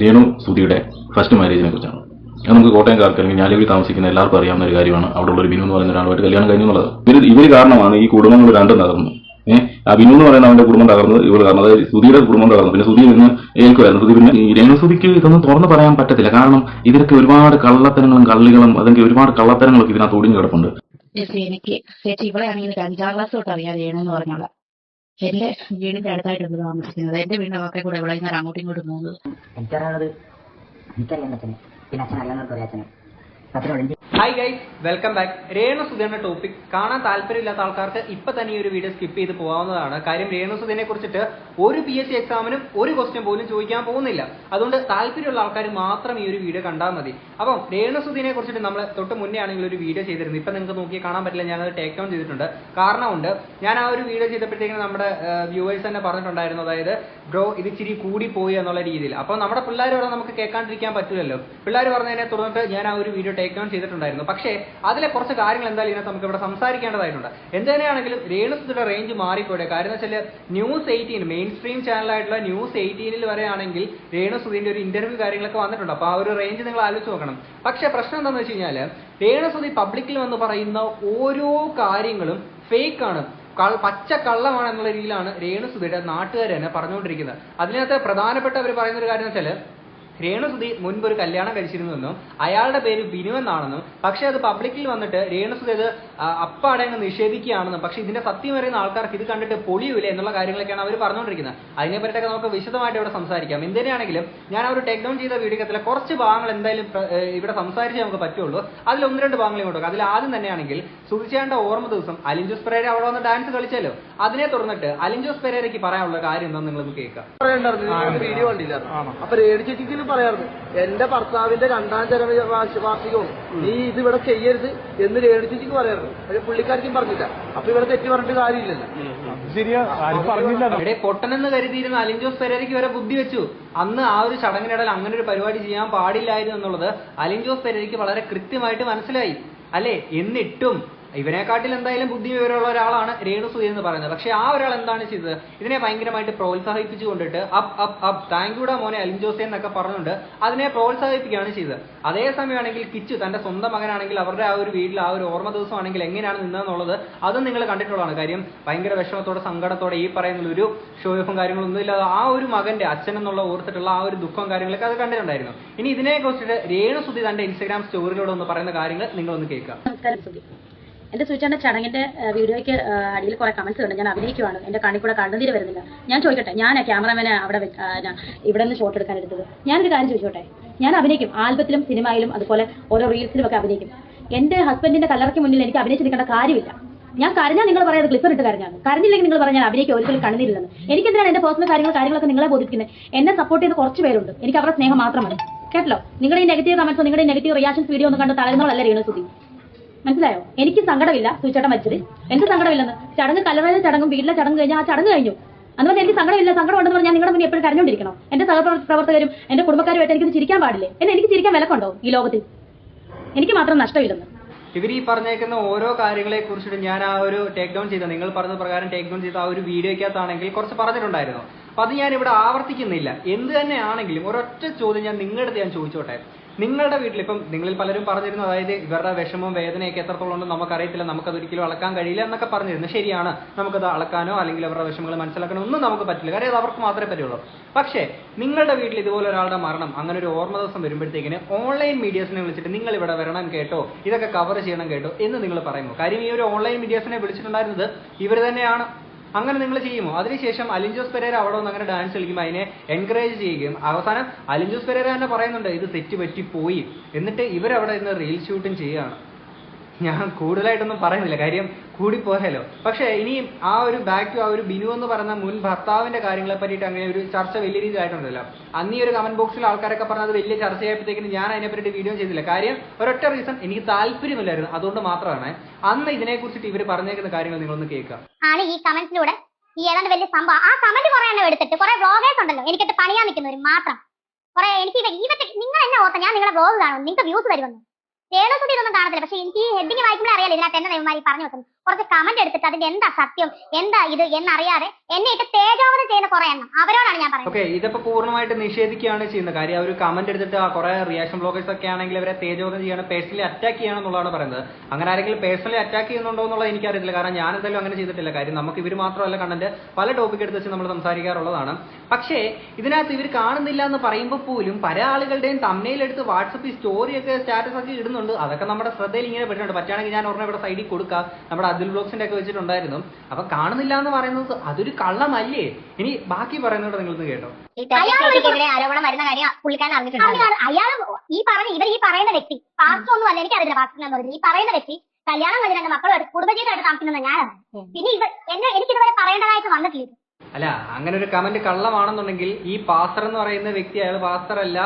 രേണു സുധിയുടെ ഫസ്റ്റ് മാരേജിനെ കുറിച്ചാണ്. അത് നമുക്ക് കോട്ടയംകാർക്ക് അല്ലെങ്കിൽ ഞാലിവിൽ താമസിക്കുന്ന എല്ലാവർക്കും അറിയാവുന്ന ഒരു കാര്യമാണ്. അവിടെ ഉള്ള ഒരു ബിനു എന്ന് പറയുന്ന ഒരാളുമായിട്ട് കല്യാണം കഴിഞ്ഞു എന്നുള്ളത്. ഇവർ ഇവർ കാരണമാണ് ഈ കുടുംബങ്ങൾ രണ്ടും തകർന്നു. ഏഹ്? ആ ബിനു എന്ന് പറയുന്ന അവന്റെ കുടുംബം തകർന്നത് ഇവർ കാരണം. അതായത് സുധിയുടെ കുടുംബം തകർന്നു. പിന്നെ സുധി ഇന്ന് ഏൽക്കുമായിരുന്നു സുധി പിന്നെ ഈ രേണു സുധിക്ക് ഇതൊന്നും തുറന്ന് പറയാൻ പറ്റത്തില്ല. കാരണം ഇതിലൊക്കെ ഒരുപാട് കള്ളത്തരങ്ങളും കള്ളികളും അല്ലെങ്കിൽ ഒരുപാട് കള്ളത്തരങ്ങളൊക്കെ ഇതിനകത്ത് ഒടിഞ്ഞു കിടപ്പുണ്ട്. എനിക്ക് ചേച്ചി എനിക്ക് അഞ്ചാം ക്ലാസ് തൊട്ട് അറിയാം രേണു പറഞ്ഞോളാം എന്റെ വീടിന്റെ അടുത്തായിട്ടുണ്ട് താമസിക്കുന്നത്. എന്റെ വീടിന്റെ മക്കളെ കൂടെ ഇവിടെ ഇങ്ങനെ അങ്ങോട്ടും ഇങ്ങോട്ടും പോകുന്നത്. എനിക്കറിയാവുന്നത് എനിക്കറിയാൻ അച്ഛനെ പിന്നെ അച്ഛൻ അറിയാവുന്നവർക്ക് അറിയാം അച്ഛനെ hi guys welcome back Renu സുധയുടെ topic കാണാൻ താല്പര്യമില്ലാത്ത ആൾക്കാർക്ക് ഇപ്പൊ തന്നെ ഈ ഒരു വീഡിയോ സ്കിപ്പ് ചെയ്ത് പോകാവുന്നതാണ്. കാര്യം രേണു സുധനെ കുറിച്ചിട്ട് ഒരു പി എസ് സി എക്സാമിനും ഒരു ക്വസ്റ്റ്യൻ പോലും ചോദിക്കാൻ പോകുന്നില്ല. അതുകൊണ്ട് താല്പര്യമുള്ള ആൾക്കാർ മാത്രം ഈ ഒരു വീഡിയോ കണ്ടാൽ മതി. അപ്പം രേണു സുധീനെ കുറിച്ചിട്ട് നമ്മൾ തൊട്ട് മുന്നേ ആണെങ്കിൽ ഒരു വീഡിയോ ചെയ്തിരുന്നു. ഇപ്പൊ നിങ്ങൾക്ക് നോക്കി കാണാൻ പറ്റില്ല ഞാനത് ടേക്ക് ഡൗൺ ചെയ്തിട്ടുണ്ട്. കാരണമുണ്ട് ഞാൻ ആ ഒരു വീഡിയോ ചെയ്തപ്പോഴത്തേക്കും നമ്മുടെ വ്യൂവേഴ്സ് തന്നെ പറഞ്ഞിട്ടുണ്ടായിരുന്നു. അതായത് ബ്രോ ഇത് ഇച്ചിരി കൂടി പോയി എന്നുള്ള രീതിയിൽ. അപ്പോൾ നമ്മുടെ പിള്ളേർ പറഞ്ഞാൽ നമുക്ക് കേൾക്കാണ്ടിരിക്കാൻ പറ്റില്ലല്ലോ. പിള്ളേർ പറഞ്ഞതിനെ തുടർന്നിട്ട് ഞാൻ ആ ഒരു വീഡിയോ ടേക്ക് ഓൺ ചെയ്തിട്ടുണ്ടായിരുന്നു. പക്ഷേ അതിലെ കുറച്ച് കാര്യങ്ങൾ എന്തായാലും ഇതിനകത്ത് നമുക്ക് ഇവിടെ സംസാരിക്കേണ്ടതായിട്ടുണ്ട്. എന്ത് രേണുസിന്റെ റേഞ്ച് മാറിപ്പോയി. കാര്യം എന്ന് വെച്ചാൽ ന്യൂസ് എയ്റ്റീൻ മെയിൻ സ്ട്രീം ചാനലായിട്ടുള്ള ന്യൂസ് എയ്റ്റീനിൽ വരെയാണെങ്കിൽ രേണുസുതിന്റെ ഒരു ഇന്റർവ്യൂ കാര്യങ്ങളൊക്കെ വന്നിട്ടുണ്ട്. അപ്പോൾ ആ ഒരു റേഞ്ച് നിങ്ങൾ ആലോചിച്ച് നോക്കണം. പക്ഷേ പ്രശ്നം എന്താണെന്ന് വെച്ച് കഴിഞ്ഞാൽ രേണുസുധി പബ്ലിക്കിൽ വന്ന് പറയുന്ന ഓരോ കാര്യങ്ങളും ഫേക്ക് ആണ്. പച്ച കള്ളമാണ് എന്നുള്ള രീതിയിലാണ് രേണുസുതിയുടെ നാട്ടുകാർ തന്നെ പറഞ്ഞുകൊണ്ടിരിക്കുന്നത്. അതിനകത്ത് പ്രധാനപ്പെട്ട അവർ പറയുന്ന ഒരു കാര്യം എന്ന് വെച്ചാൽ രേണുസുതി മുൻപ് ഒരു കല്യാണം കഴിച്ചിരുന്നെന്നും അയാളുടെ പേര് ബിനു എന്നാണെന്നും പക്ഷേ അത് പബ്ലിക്കിൽ വന്നിട്ട് രേണുസുതി അത് അപ്പാടെ അങ്ങ് നിഷേധിക്കുകയാണെന്നും പക്ഷേ ഇതിന്റെ സത്യം അറിയുന്ന ആൾക്കാർക്ക് ഇത് കണ്ടിട്ട് പൊളിയൂലേ എന്നുള്ള കാര്യങ്ങളൊക്കെയാണ് അവർ പറഞ്ഞുകൊണ്ടിരിക്കുന്നത്. അതിനെ പറ്റിയൊക്കെ നമുക്ക് വിശദമായിട്ട് ഇവിടെ സംസാരിക്കാം. എന്തിനാണെങ്കിലും ഞാൻ അവർ ടേക്ക് ഡൗൺ ചെയ്ത വീഡിയോക്കത്തിലെ കുറച്ച് ഭാഗങ്ങൾ എന്തായാലും ഇവിടെ സംസാരിച്ചേ നമുക്ക് പറ്റുള്ളൂ. അതിൽ ഒന്ന് രണ്ട് ഭാഗങ്ങൾ ഇങ്ങോട്ട്. അതിൽ ആദ്യം തന്നെയാണെങ്കിൽ സുധിച്ചേണ്ട ഓർമ്മ ദിവസം അലിൻജോസ് പെരേര അവിടെ വന്ന് ഡാൻസ് കളിച്ചല്ലോ. അതിനെ തുടർന്നിട്ട് അലിൻജോസ് പെരേരയ്ക്ക് പറയാനുള്ള കാര്യം എന്താണെന്ന് നിങ്ങളൊന്ന് കേൾക്കാം. വീഡിയോ അപ്പൊ ചേച്ചിക്ക് പറയാറുണ്ട് എന്റെ ഭർത്താവിന്റെ രണ്ടാം ചരമ വാർഷ- വാർഷികവും നീ ഇത് ഇവിടെ ചെയ്യരുത് എന്ന് രേണുജിക്ക് പറയാറുണ്ട് പക്ഷെ പുള്ളിക്കാർക്കും പറഞ്ഞില്ല. അപ്പൊ ഇവിടെ തെറ്റി പറഞ്ഞിട്ട് കാര്യമില്ലല്ലോ. ഇവിടെ പൊട്ടനെന്ന് കരുതിയിരുന്ന അലിഞ്ചോസ് പെരേരയ്ക്ക് വരെ ബുദ്ധി വെച്ചു. അന്ന് ആ ഒരു ചടങ്ങിനിടയിൽ അങ്ങനെ ഒരു പരിപാടി ചെയ്യാൻ പാടില്ലായിരുന്നു എന്നുള്ളത് അലിഞ്ചോസ് പെരേരയ്ക്ക് വളരെ കൃത്യമായിട്ട് മനസ്സിലായി. അല്ലെ? എന്നിട്ടും ഇവനെക്കാട്ടിൽ എന്തായാലും ബുദ്ധി വിവരമുള്ള ഒരാളാണ് രേണു സുധി എന്ന് പറയുന്നത്. പക്ഷെ ആ ഒരാൾ എന്താണ് ചെയ്തത്? ഇതിനെ ഭയങ്കരമായിട്ട് പ്രോത്സാഹിപ്പിച്ചു കൊണ്ടിട്ട് അപ്പ് അപ്പ് അപ്പ് താങ്ക് മോനെ അലിൻ ജോസെ എന്നൊക്കെ പറഞ്ഞുകൊണ്ട് അതിനെ പ്രോത്സാഹിപ്പിക്കുകയാണ് ചെയ്തത്. അതേസമയമാണെങ്കിൽ കിച്ചു തന്റെ സ്വന്തം മകനാണെങ്കിൽ അവരുടെ ആ ഒരു വീട്ടിൽ ആ ഒരു ഓർമ്മ ദിവസമാണെങ്കിൽ എങ്ങനെയാണ് നിന്നതെന്നുള്ളത് അതും നിങ്ങൾ കണ്ടിട്ടുള്ളതാണ്. കാര്യം ഭയങ്കര വിഷമത്തോടെ സങ്കടത്തോടെ ഈ പറയുന്ന ഒരു ക്ഷോഭം കാര്യങ്ങളൊന്നും ഇല്ലാതെ ആ ഒരു മകന്റെ അച്ഛൻ എന്നുള്ള ഓർത്തിട്ടുള്ള ആ ഒരു ദുഃഖം കാര്യങ്ങളൊക്കെ അത് കണ്ടിട്ടുണ്ടായിരുന്നു. ഇനി ഇതിനെ കുറിച്ചിട്ട് രേണു സുധി തന്റെ ഇൻസ്റ്റാഗ്രാം സ്റ്റോറിയിലൂടെ ഒന്ന് പറയുന്ന കാര്യങ്ങൾ നിങ്ങളൊന്ന് കേൾക്കാം. എന്റെ സൂചിച്ചാന്റെ ചടങ്ങിന്റെ വീഡിയോയ്ക്ക് അടിയിൽ കുറെ കമന്റ്സ് ഉണ്ട്. ഞാൻ അഭിനയിക്കുവാണ്. എന്റെ കണ്ണിൽ കൂടെ കണ്ണുനീര് വരുന്നില്ല. ഞാൻ ചോദിക്കട്ടെ ഞാൻ ക്യാമറമാനെ അവിടെ ഇവിടെ നിന്ന് ഷോട്ട് എടുക്കാൻ എടുത്തത്? ഞാനൊരു കാര്യം ചോദിച്ചോട്ടെ? ഞാൻ അഭിനയിക്കും. ആൽബത്തിലും സിനിമയിലും അതുപോലെ ഓരോ റീൽസിലും ഒക്കെ അഭിനയിക്കും. എന്റെ ഹസ്ബൻഡിന്റെ കല്ലറയ്ക്ക് മുന്നിൽ എനിക്ക് അഭിനയിച്ചിരിക്കേണ്ട കാര്യമില്ല. ഞാൻ കരഞ്ഞാൽ നിങ്ങൾ പറയാതെ ക്ലിപ്പർ ഇട്ട് കരഞ്ഞാൽ കരഞ്ഞില്ലെങ്കിൽ നിങ്ങൾ പറഞ്ഞാൽ അഭിനയിക്കും. ഒരിക്കലും കണ്ണുനീരില്ലെന്ന്. എനിക്കെന്തിനാണ് എന്റെ പേഴ്സണൽ കാര്യങ്ങൾ കാര്യങ്ങളൊക്കെ നിങ്ങളെ ബോധിപ്പിക്കുന്നത്? എന്നെ സപ്പോർട്ട് ചെയ്ത് കുറച്ച് പേരുണ്ട്. എനിക്ക് അവരുടെ സ്നേഹം മാത്രമാണ്. മതി കേട്ടല്ലോ? നിങ്ങളുടെ ഈ നെഗറ്റീവ് കമന്റ്സോ നിങ്ങളുടെ നെഗറ്റീവ് റിയാക്ഷൻസ് വീഡിയോ ഒന്നും കണ്ട് തളരുന്നവളല്ല രേണു സുധി മനസ്സിലായോ? എനിക്ക് സങ്കടമില്ല. സൂചേട്ടൻ മരിച്ചത്. എന്ത് സങ്കടമില്ലെന്ന്? ചടങ്ങ് കലവേദന ചടങ്ങും വീട്ടിലെ ചടങ്ങ് കഴിഞ്ഞാൽ ആ ചടങ്ങ് കഴിഞ്ഞു. അതുപോലെ എനിക്ക് സങ്കടമില്ല. സങ്കടം ഉണ്ടെന്ന് പറഞ്ഞാൽ നിങ്ങളുടെ മുന്നിൽ എപ്പോഴും കരഞ്ഞുകൊണ്ടിരിക്കണം. എന്റെ സഹപ്രവർത്തകരും എന്റെ കുടുംബക്കാരുമായിട്ട് എനിക്ക് ചിരിക്കാൻ പാടില്ലേ? എന്നെ എനിക്ക് ചിരിക്കാൻ വിലക്കുണ്ടോ ഈ ലോകത്തിൽ? എനിക്ക് മാത്രം നഷ്ടമില്ലെന്ന്. ഇവർ ഈ പറഞ്ഞേക്കുന്ന ഓരോ കാര്യങ്ങളെ കുറിച്ചിട്ട് ഞാൻ ആ ഒരു ടേക്ക് ഡൗൺ ചെയ്ത നിങ്ങൾ പറഞ്ഞ പ്രകാരം ടേക്ക് ഡൗൺ ചെയ്ത ആ ഒരു വീഡിയോയ്ക്കകത്താണെങ്കിൽ കുറച്ച് പറഞ്ഞിട്ടുണ്ടായിരുന്നു. അപ്പൊ അത് ഞാൻ ഇവിടെ ആവർത്തിക്കുന്നില്ല. എന്ത് തന്നെയാണെങ്കിലും ഒരൊറ്റ ചോദ്യം ഞാൻ നിങ്ങളുടെ ഞാൻ ചോദിച്ചോട്ടെ? നിങ്ങളുടെ വീട്ടിൽ ഇപ്പം നിങ്ങളിൽ പലരും പറഞ്ഞിരുന്നു അതായത് ഇവരുടെ വിഷമവും വേദനയൊക്കെ എത്രത്തോളം ഉണ്ടെന്ന് നമുക്കറിയത്തില്ല നമുക്കത് ഒരിക്കലും അളക്കാൻ കഴിയില്ല എന്നൊക്കെ പറഞ്ഞിരുന്നു. ശരിയാണ് നമുക്കത് അളക്കാനോ അല്ലെങ്കിൽ അവരുടെ വിഷമങ്ങൾ മനസ്സിലാക്കാനോ ഒന്നും നമുക്ക് പറ്റില്ല. കാര്യം അത് അവർക്ക് മാത്രമേ പറ്റുള്ളൂ. പക്ഷേ നിങ്ങളുടെ വീട്ടിൽ ഇതുപോലെ ഒരാളുടെ മരണം അങ്ങനെ ഒരു ഓർമ്മ ദിവസം വരുമ്പോഴത്തേക്കിന് ഓൺലൈൻ മീഡിയസിനെ വിളിച്ചിട്ട് നിങ്ങൾ ഇവിടെ വരണം കേട്ടോ ഇതൊക്കെ കവർ ചെയ്യണം കേട്ടോ എന്ന് നിങ്ങൾ പറയുമോ കാര്യം ഈ ഒരു ഓൺലൈൻ മീഡിയസിനെ വിളിച്ചിട്ടുണ്ടായിരുന്നത് ഇവർ തന്നെയാണ്. അങ്ങനെ നിങ്ങൾ ചെയ്യുമോ? അതിനുശേഷം അലിഞ്ചോസ് പെരേര അവിടെ വന്ന് അങ്ങനെ ഡാൻസ് കളിക്കുമ്പോൾ അതിനെ എൻകറേജ് ചെയ്യുകയും അവസാനം അലിഞ്ചോസ് പെരേര തന്നെ പറയുന്നുണ്ട് ഇത് തെറ്റ് പറ്റി പോയി. എന്നിട്ട് ഇവരവിടെ നിന്ന് റീൽ ഷൂട്ടും ചെയ്യുകയാണ്. ഞാൻ കൂടുതലായിട്ടൊന്നും പറയുന്നില്ല. കാര്യം കൂടിപ്പോയാലോ. പക്ഷേ ഇനി ആ ഒരു ബാക്ക് ടു ആ ഒരു ബിനു എന്ന് പറയുന്ന മുൻ ഭർത്താവിന്റെ കാര്യങ്ങളെ പറ്റിയിട്ട് അങ്ങനെ ഒരു ചർച്ച വലിയ രീതിയിലായിട്ടുണ്ടല്ലോ അന്ന് ഈ ഒരു കമന്റ് ബോക്സിൽ ആൾക്കാരൊക്കെ പറഞ്ഞത് വലിയ ചർച്ചയായപ്പോഴത്തേക്കും ഞാൻ അതിനെ പറ്റി വീഡിയോ ചെയ്തില്ല. കാര്യം ഒരൊറ്റ റീസൺ എനിക്ക് താല്പര്യമില്ലായിരുന്നു. അതുകൊണ്ട് മാത്രമാണ് അന്ന് ഇതിനെക്കുറിച്ചിട്ട് ഇവർ പറഞ്ഞേക്കുന്ന കാര്യങ്ങൾ നിങ്ങളൊന്ന് കേൾക്കുക. ആണ് ഈ കമന്റ്സിലൂടെ ഈ ഏതാണ്ട് വലിയ സംഭവം. ആ കമന്റ് കുറെ എണ്ണം എടുത്തിട്ട് കുറെ ബ്ലോഗേഴ്സ് ഉണ്ടല്ലോ. എനിക്കിട്ട് പണിയാൻ നിൽക്കുന്നവർ മാത്രം. കുറെ എനിക്ക് ഇവ- ഇവത്തെ നിങ്ങൾ എന്നെ ഓർത്ത ഞാൻ നിങ്ങളെ ബ്ലോഗ് കാണും. നിങ്ങൾക്ക് വ്യൂസ് തരുമെന്ന് രേണുസുതി ഇതൊന്നും കാണത്തില്ല. പക്ഷെ എനിക്ക് ഹെഡിങ് വായിക്കുമ്പോൾ അറിയാലോ ഇതിനകത്ത് എന്നെ നെയ്മാരി പറഞ്ഞു വെക്കുന്നു. കുറച്ച് കമന്റ് എടുത്തിട്ട് അതിന്റെ എന്താ സത്യം എന്താ ഇത് എന്നറിയാതെ എന്നെ ഇട്ട് തേജോവധം ചെയ്യുന്ന കുറെ എണ്ണം. അവരോടാണ് ഞാൻ പറയുന്നത്. ഓക്കെ ഇതിപ്പോ പൂർണമായിട്ട് നിഷേധിക്കുകയാണ് ചെയ്യുന്നത്. കാര്യം അവർ കമന്റ് എടുത്തിട്ട് ആ കുറെ റിയാക്ഷൻ ബ്ലോഗേഴ്സ് ഒക്കെ ആണെങ്കിൽ അവരെ തേജോവധം ചെയ്യാണ് പേഴ്സണലി അറ്റാക്ക് ചെയ്യണം എന്നുള്ളതാണ് പറയുന്നത്. അങ്ങനെ ആരെങ്കിലും പേഴ്സണലി അറ്റാക്ക് ചെയ്യുന്നുണ്ടോ എന്നുള്ളത് എനിക്കറിയില്ല കാരണം ഞാൻ എന്തായാലും അങ്ങനെ ചെയ്തിട്ടില്ല. കാര്യം നമുക്ക് ഇവർ മാത്രമല്ല കണ്ടന്റ് പല ടോപ്പിക് എടുത്ത് വെച്ച് നമ്മൾ സംസാരിക്കാറുള്ളതാണ്. പക്ഷേ ഇതിനകത്ത് ഇവർ കാണുന്നില്ല എന്ന് പറയുമ്പോൾ പോലും പല ആളുകളുടെയും തമ്മയിൽ എടുത്ത് വാട്സപ്പിൽ സ്റ്റോറി ഒക്കെ സ്റ്റാറ്റസ് ഒക്കെ ഇടുന്നുണ്ട്. അതൊക്കെ നമ്മുടെ ശ്രദ്ധയിൽ ഇങ്ങനെ പെട്ടിട്ടുണ്ട്. പറ്റുകയാണെങ്കിൽ ഞാൻ ഒരെണ്ണം ഇവിടെ സൈഡിൽ കൊടുക്കാം. നമ്മുടെ അബ്ദുൽ ബ്ലോഗ്സിന്റെ ഒക്കെ വെച്ചിട്ടുണ്ടായിരുന്നു. അപ്പൊ കാണുന്നില്ല എന്ന് പറയുന്നത് അതൊരു കള്ളമല്ലേ? ഇനി ബാക്കി പറയുന്നത് നിങ്ങളൊന്ന് കേട്ടോ. ആരോപണം വരുന്ന കാര്യം പുള്ളിക്കാരൻ അറിഞ്ഞിട്ടുണ്ട്? അയാൾ ഈ പറഞ്ഞ ഇവർ ഈ പറയുന്ന വ്യക്തി പാസ്റ്റർ ഒന്നും അല്ല എനിക്കറിയില്ല പാസ്റ്റർ എന്ന് ഈ പറയുന്ന വ്യക്തി കല്യാണം കഴിഞ്ഞ രണ്ട് മക്കളുമായിട്ട് കുടുംബജീവിതമായിട്ട് താമസിക്കുന്ന ഞാൻ പിന്നെ ഇവർ എന്നെ എനിക്കിതുവരെ പറയേണ്ടതായിട്ട് വന്നിട്ടില്ല. അല്ല അങ്ങനെ ഒരു കമന്റ് കള്ളമാണെന്നുണ്ടെങ്കിൽ ഈ പാസ്റ്റർ എന്ന് പറയുന്ന വ്യക്തി അയാൾ പാസ്റ്റർ അല്ല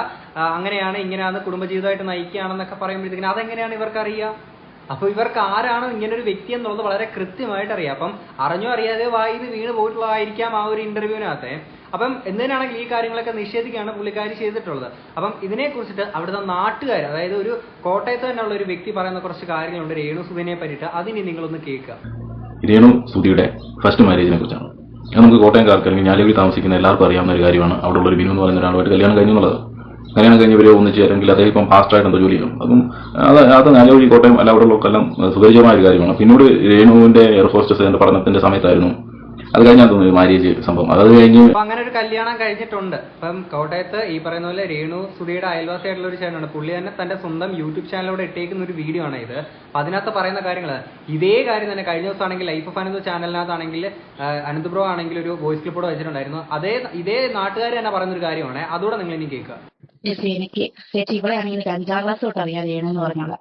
അങ്ങനെയാണ് ഇങ്ങനെയാണ് കുടുംബജീവിതമായിട്ട് നയിക്കുകയാണെന്നൊക്കെ പറയുമ്പോഴത്തേക്കിന് അതെങ്ങനെയാണ് ഇവർക്ക് അറിയുക? അപ്പൊ ഇവർക്ക് ആരാണോ ഇങ്ങനെ ഒരു വ്യക്തി എന്നുള്ളത് വളരെ കൃത്യമായിട്ട് അറിയാം അപ്പം അറിഞ്ഞോ അറിയാതെ വായിന്ന് വീണ് പോയിട്ടുള്ളതായിരിക്കാം ആ ഒരു ഇന്റർവ്യൂവിനകത്തെ അപ്പം എന്തിനാണെങ്കിൽ ഈ കാര്യങ്ങളൊക്കെ നിഷേധിക്കുകയാണ് പുള്ളിക്കാരി ചെയ്തിട്ടുള്ളത്. അപ്പം ഇതിനെ കുറിച്ചിട്ട് അവിടുത്തെ നാട്ടുകാർ അതായത് ഒരു കോട്ടയത്ത് തന്നെയുള്ള ഒരു വ്യക്തി പറയുന്ന കുറച്ച് കാര്യങ്ങളുണ്ട് രേണു സുധിനെ പറ്റിയിട്ട്. അതിനി നിങ്ങളൊന്ന് കേൾക്കുക രേണു സുധിയുടെ ഫസ്റ്റ് മാരേജിനെ കുറിച്ചാണ്. നമുക്ക് കോട്ടയംകാർക്ക് അല്ലെങ്കിൽ ഞാലൂരിൽ താമസിക്കുന്ന എല്ലാവർക്കും അറിയാവുന്ന ഒരു കാര്യമാണ്. അവിടെ ഒരു ബിനു എന്ന് പറയുന്ന ഒരാളുമായിട്ട് കല്യാണം കഴിഞ്ഞു എന്നുള്ളത്. കല്യാണം കഴിഞ്ഞ് ഇവരെ ഒന്നിച്ച് അല്ലെങ്കിൽ അദ്ദേഹം ഇപ്പം പാസ്റ്റായിട്ട് എന്തോ ജോലി ചെയ്യും അപ്പം അത് അത് ഞാലൂരി കോട്ടയം അല്ല അവിടെ ഉള്ളവർക്കെല്ലാം സുപരിചിതമായ ഒരു കാര്യമാണ്. പിന്നീട് രേണുവിന്റെ എയർഫോഴ്സ് ഹോസ്റ്റസ് എന്റെ പഠനത്തിന്റെ സമയത്തായിരുന്നു. അത് കഴിഞ്ഞാൽ തോന്നുന്നു മാര്യേജ് സംഭവം. അത് കഴിഞ്ഞ് അങ്ങനെ ഒരു കല്യാണം കഴിഞ്ഞിട്ടുണ്ട്. ഇപ്പം കോട്ടയത്ത് ഈ പറയുന്ന പോലെ രേണു സുധിയുടെ അയൽവാസിയായിട്ടുള്ള ഒരു ചാനലാണ് പുള്ളി തന്നെ തന്റെ സ്വന്തം യൂട്യൂബ് ചാനലിലൂടെ ഇട്ടേക്കുന്ന ഒരു വീഡിയോ ആണ് ഇത്. അതിനകത്ത് പറയുന്ന കാര്യങ്ങൾ ഇതേ കാര്യം തന്നെ കഴിഞ്ഞ ദിവസം ആണെങ്കിൽ ലൈഫ് ഓഫ് അനന്ത് ചാനലിനകത്താണെങ്കിൽ അനന്ത് ബ്രോ ആണെങ്കിൽ ഒരു വോയിസ് ക്ലിപ്പ് കൂടെ വെച്ചിട്ടുണ്ടായിരുന്നു. അതേ ഇതേ നാട്ടുകാർ തന്നെ പറയുന്ന ഒരു കാര്യമാണ്. അതുകൂടെ നിങ്ങൾ ഇനി കേൾക്കുക. എനിക്ക് ചേച്ചി ഇവിടെ ആണെങ്കിൽ എനിക്ക് അഞ്ചാം ക്ലാസ് തൊട്ട് അറിയാം എന്ന് പറഞ്ഞോളാം.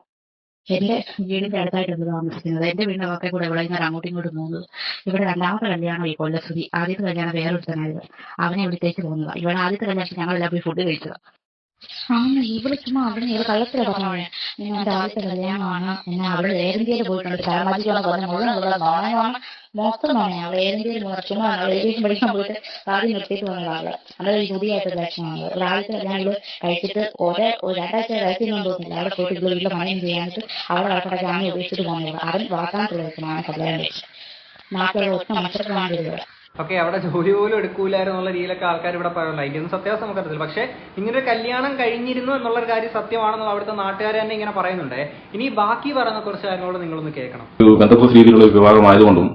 എന്റെ വീടിന്റെ അടുത്തായിട്ടുണ്ട് താമസിക്കുന്നത്? എന്റെ വീടിന്റെ വാക്കെ കൂടെ ഇവിടെ നിന്ന് അങ്ങോട്ടും ഇങ്ങോട്ടും പോകുന്നത്? ഇവിടെ രണ്ടാമത്തെ കല്യാണം ഈ കൊല്ലശ്രുതി ആദ്യത്തെ കല്യാണം വേറൊരുത്തനായത് അവനെ വിളിച്ചേച്ച് പോകുന്നതാ. ഇവിടെ ആദ്യത്തെ കല്യാണത്തിൽ ഞങ്ങളെല്ലാം പോയി ഫുഡ് കഴിച്ചതാ. അങ്ങനെ ഇവൾ ചുമ്മാ അവിടെ ഇവൾ കള്ളത്തില പറഞ്ഞോളെ നിങ്ങൾ എന്റെ ആദ്യത്തെ കല്യാണമാണ്. എന്നെ അവൾ ഏതെങ്കിലും പോയിട്ടുണ്ട്. സാമാജികളെ പറഞ്ഞ മുഴുവൻ നാണയമാണ്. നോണയാണ് മൊത്തം നോണയാണ് അവിടെ ഏതെങ്കിലും ചുമ്മാ ഏതെങ്കിലും പഠിക്കാൻ പോയിട്ട് ആദ്യം നിർത്തിയിട്ട് വന്ന ആൾ അതൊരു ജോലിയായിട്ട് ലക്ഷണമാണ് ആദ്യത്തെ കല്യാണം കഴിച്ചിട്ട് ഒരേ ഒരു രണ്ടാഴ്ച കഴിച്ചിട്ടുണ്ടോ തോന്നില്ല അവിടെ പോയിട്ട് ഇവിടെ വീട്ടിൽ പണിയും ചെയ്യാനിട്ട് അവിടെ കിടക്കട ജാമ്യം അവൻ കല്യാണം മാത്രമല്ല ഓക്കെ അവിടെ ജോലി പോലും എടുക്കൂലായിരുന്നു എന്നുള്ള രീതിയിലൊക്കെ ആൾക്കാർ ഇവിടെ പറയുന്നത് അതിന്റെ സത്യാവസ്ഥ നമുക്കറിയത്തില്ല. പക്ഷേ ഇങ്ങനെ ഒരു കല്യാണം കഴിഞ്ഞിരുന്നു എന്നുള്ള കാര്യം സത്യമാണെന്ന് അവിടുത്തെ നാട്ടുകാർ തന്നെ ഇങ്ങനെ പറയുന്നുണ്ട്. ഇനി ബാക്കി പറയുന്ന കുറച്ച് കാര്യങ്ങളോട് നിങ്ങളൊന്ന് കേൾക്കണം. ബന്ധക്കോസ് രീതിയിലുള്ള വിഭാഗമായതുകൊണ്ടും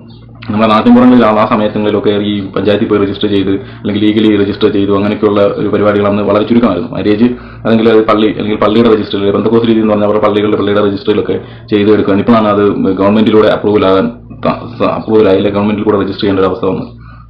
നമ്മുടെ നാട്ടിൻപുറങ്ങളിൽ ആ സമയത്തുകളിലൊക്കെ ഈ പഞ്ചായത്തിൽ പോയി രജിസ്റ്റർ ചെയ്ത് അല്ലെങ്കിൽ ലീഗലി രജിസ്റ്റർ ചെയ്തു അങ്ങനെയൊക്കെയുള്ള ഒരു പരിപാടികൾ അന്ന് വളരെ ചുരുക്കമായിരുന്നു. മാരേജ് അല്ലെങ്കിൽ പള്ളി അല്ലെങ്കിൽ പള്ളിയുടെ രജിസ്റ്ററിൽ ബന്ധക്കോസ് രീതി എന്ന് പറഞ്ഞാൽ അവരുടെ പള്ളികളുടെ പള്ളിയുടെ രജിസ്റ്ററിലൊക്കെ ചെയ്തു എടുക്കുക ഇപ്പോഴാണ് അത് ഗവൺമെന്റിലൂടെ അപ്രൂവൽ ആകാൻ അപ്രൂവൽ ആയില്ല. ഗവൺമെന്റിൽ കൂടെ രജിസ്റ്റർ ചെയ്യേണ്ട ഒരു അവസ്ഥ വന്നു